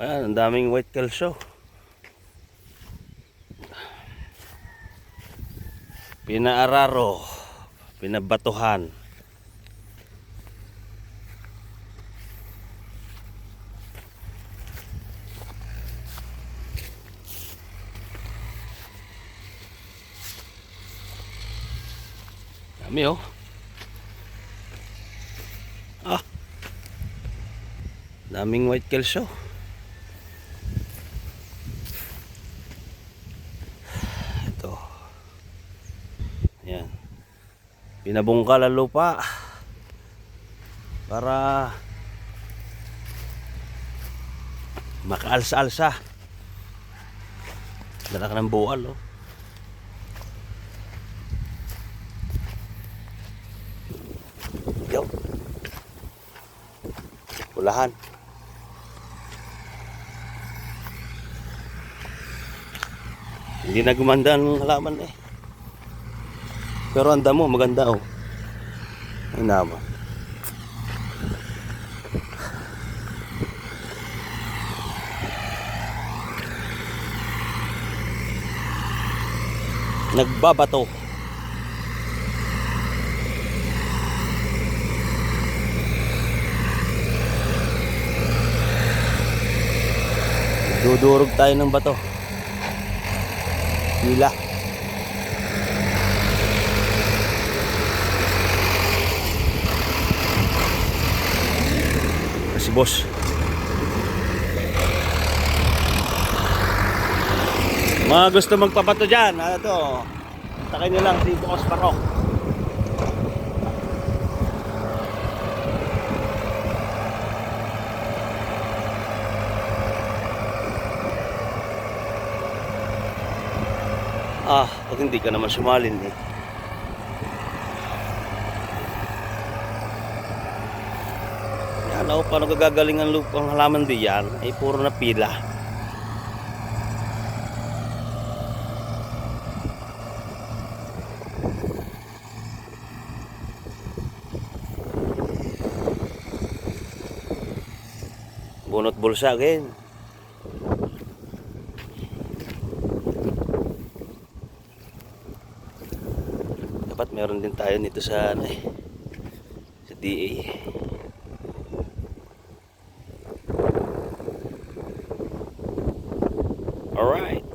Ayan, ang daming white calcio. Pinaararo. Pinabatuhan. Dami oh. Ah. Daming white calcio. Ito. Ayan. Pinabungkal ang lupa. Para makaalsa-alsa. Dala ka ng buwal, oh. Yo. Ulahan. Hindi na gumanda ang halaman eh. Pero ang damo, maganda oh. Ay naman. Nagbabato. Dudurog tayo ng bato. Hila. Si boss. Mga gusto magpapato dyan, ano to? Takay nyo lang si Boss Parok. Ah, pag hindi ka naman sumalin eh. Yan ako, paano gagagaling ang lupang halaman diyan? Ay puro na pila. Bunot bulsa again. Dapat meron din tayo nito sa ano eh. Sa DA. All right.